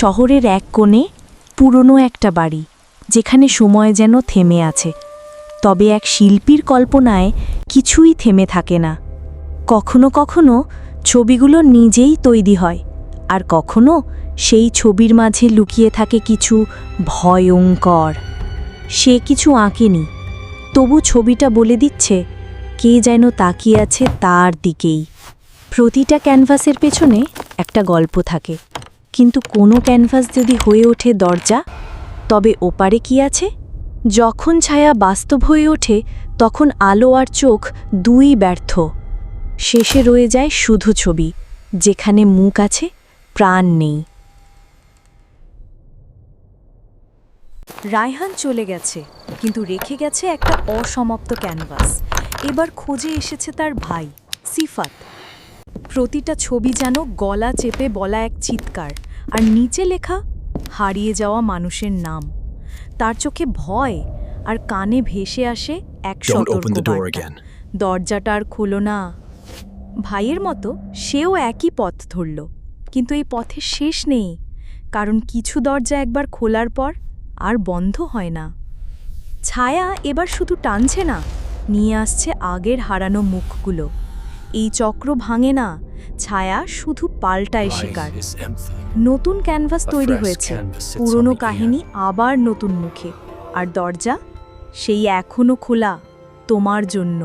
শহরের এক কোণে পুরনো একটা বাড়ি, যেখানে সময় যেন থেমে আছে। তবে এক শিল্পীর কল্পনায় কিছুই থেমে থাকে না। কখনো কখনো ছবিগুলো নিজেই তৈরি হয়, আর কখনো সেই ছবির মাঝে লুকিয়ে থাকে কিছু ভয়ঙ্কর। সে কিছু আঁকেনি, তবু ছবিটা বলে দিচ্ছে, কে যেন তাকিয়ে আছে তার দিকেই। প্রতিটা ক্যানভাসের পেছনে একটা গল্প থাকে। কিন্তু কোনো ক্যানভাস যদি হয়ে ওঠে দরজা, তবে ওপারে কি আছে? যখন ছায়া বাস্তব হয়ে ওঠে, তখন আলো আর চোখ দুই ব্যর্থ। শেষে রয়ে যায় শুধু ছবি, যেখানে মুখ আছে, প্রাণ নেই। রায়হান চলে গেছে, কিন্তু রেখে গেছে একটা অসমাপ্ত ক্যানভাস। এবার খোঁজে এসেছে তার ভাই, সিফাত। প্রতিটা ছবি যেন গলা চেপে বলা এক চিৎকার। আর নিচে লেখা হারিয়ে যাওয়া মানুষের নাম। তার চোখে ভয় আর কানে ভেসে আসে এক. দরজাটা আর খোলো না। ভাইয়ের মতো সেও একই পথ ধরল কিন্তু এই পথের শেষ নেই কারণ কিছু দরজা একবার খোলার পর আর বন্ধ হয় না। ছায়া এবার শুধু টানছে না নিয়ে আসছে আগের হারানো মুখগুলো। এই চক্র ভাঙে না ছায়া শুধু পাল্টায় শিকার. নতুন ক্যানভাস তৈরি হয়েছে পুরনো কাহিনী আবার নতুন মুখে। আর দরজা সেই এখনও খোলা তোমার জন্য।